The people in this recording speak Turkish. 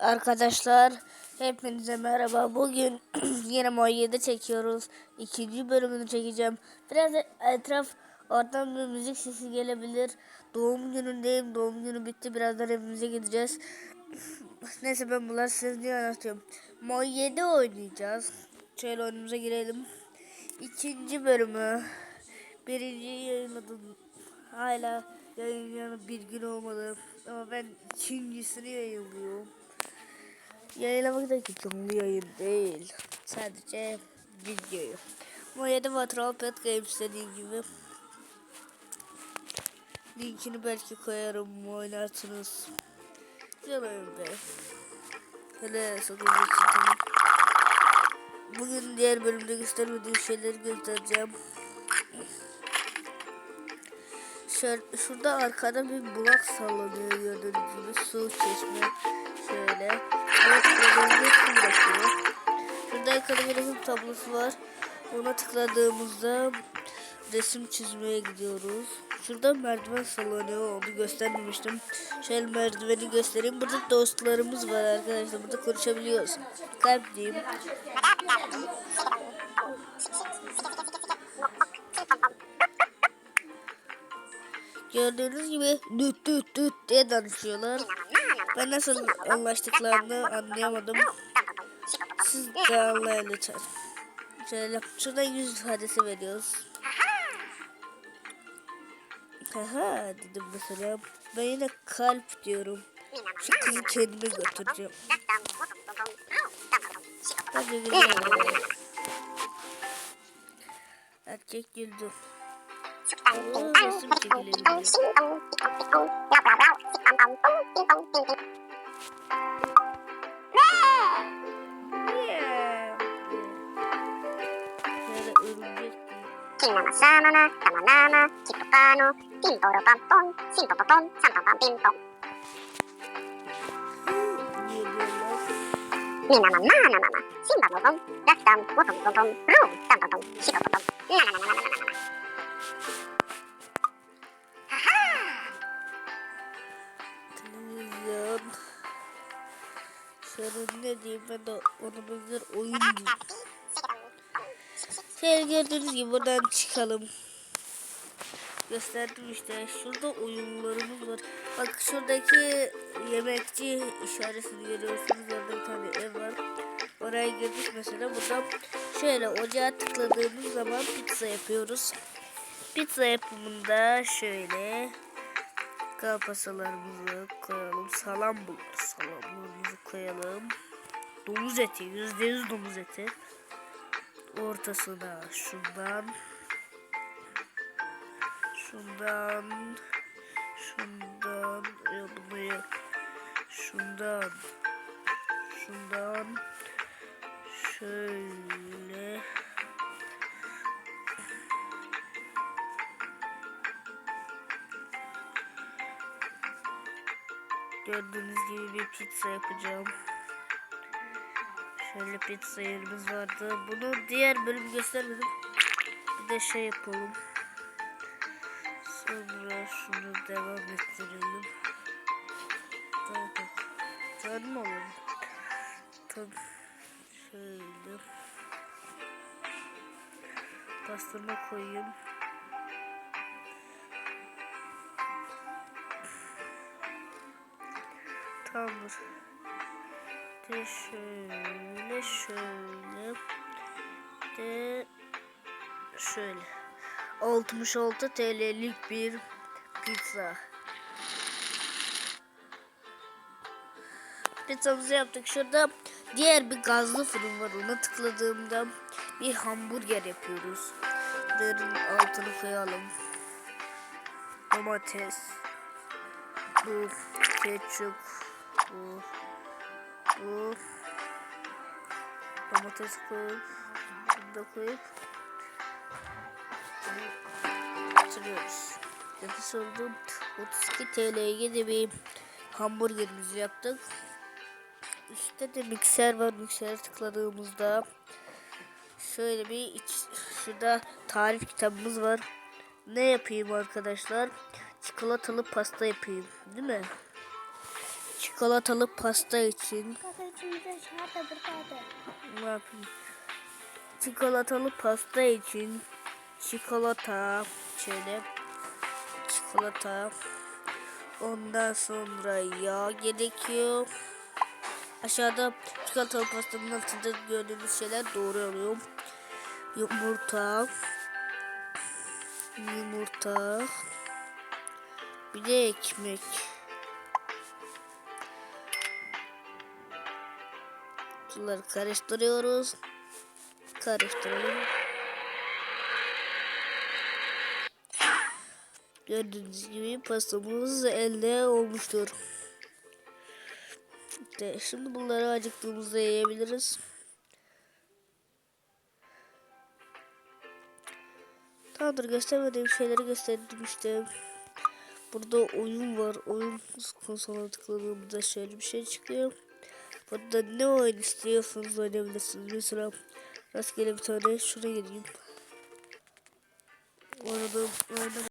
Arkadaşlar hepinize merhaba. Bugün yine Moyye'de çekiyoruz. İkinci bölümünü çekeceğim. Biraz etraf ortam bir müzik sesi gelebilir. Doğum günündeyim. Doğum günü bitti. Birazdan evimize gideceğiz. Neyse ben bunları size niye anlatıyorum. Moyye'de oynayacağız. Şöyle oyunumuza girelim. İkinci bölümü. Birinci yayınladım. Hala yayınlayalı bir gün olmadı. Ama ben ikincisini yayınlıyorum. Yayınlamak da canlı yayın değil. Sadece videoyu. Moya'da Waterall Pet Games dediğim gibi. Linkini belki koyarım oynarsınız. Oyun be. Hele için tamam. Bugün diğer bölümde göstermediğim şeyleri göstereceğim. Şöyle, şurada arkada bir bulak sallanıyor gördüğünüz gibi su çeşme şöyle. Şurada resim tablosu var. Ona tıkladığımızda resim çizmeye gidiyoruz. Şurada merdiven sallanıyor. Onu göstermemiştim. Şöyle merdiveni göstereyim. Burada dostlarımız var arkadaşlar. Burada konuşabiliyoruz. Kalp diyeyim. Gördüğünüz gibi düt düt düt diye danışıyorlar. Ben nasıl anlaştıklarını anlayamadım. Siz de anlayın lütfen. Şöyle şurada yüz ifadesi veriyoruz. Haha dedim mesela. Ben yine kalp diyorum. Şu kızı kendime götüreceğim. Hadi güzel. Erkek güldü. Oo, resim çekilebiliyor. Yeah. kinanasama na, tamanama, kitopano, tintoropamton, sintopaton, santopampinton. Minamamana-mama, simbamoton, daktam, wotomtonton, rom, tamtoton, shitototon, Ha ha. ne diyeyim ben de onu bilir oyun. Şöyle gördüğünüz gibi buradan çıkalım. Gösterdim işte. Şurada oyunlarımız var. Bak şuradaki yemekçi işaretini görüyorsunuz. Orada bir tane ev var. Oraya girdik mesela. Buradan şöyle ocağa tıkladığımız zaman pizza yapıyoruz. Pizza yapımında şöyle kalpasalarımızı koyalım. Salam bulur. Salamlarımızı koyalım. Domuz eti. Yüzde yüz domuz eti. Ortasına şundan. Şundan. Şundan. Ya bunu ya. Şundan. Şundan. Şöyle. Gördüğünüz gibi bir pizza yapacağım. Şöyle pizza yerimiz vardı. Bunu diğer bölüm göstermedim. Bir de şey yapalım. Sonra şunu devam ettirelim. Tamam mı oğlum? Tamam. Şöyle. Pastırma koyayım. Tamamdır. De şöyle şöyle de şöyle 66 TL'lik bir pizza. Pizzamızı yaptık. Şurada diğer bir gazlı fırın var. Ona tıkladığımda bir hamburger yapıyoruz. Derin altını koyalım. Domates. Bu ketçup. Bu. Bu. Domates koyup. Da koyup. Nefis oldu. 32 TL'ye de bir hamburgerimizi yaptık. İşte de mikser var. Miksere tıkladığımızda şöyle bir iç, şurada tarif kitabımız var. Ne yapayım arkadaşlar? Çikolatalı pasta yapayım. Değil mi? Çikolatalı pasta için Kaka içimize şarta bir tane. ne yapayım? Çikolatalı pasta için çikolata şöyle çikolata ondan sonra yağ gerekiyor. Aşağıda çikolatalı pastanın altında gördüğünüz şeyler doğru oluyor. Yumurta yumurta bir de ekmek. Bunları karıştırıyoruz. Karıştıralım. Gördüğünüz gibi pastamız elde olmuştur. İşte şimdi bunları acıktığımızda yiyebiliriz. Tamamdır göstermediğim şeyleri gösterdim işte. Burada oyun var. Oyun konsoluna tıkladığımızda şöyle bir şey çıkıyor. Burada ne oyun istiyorsanız oynayabilirsiniz. Mesela rastgele bir tane şuna gireyim. Oynadım, oynadım.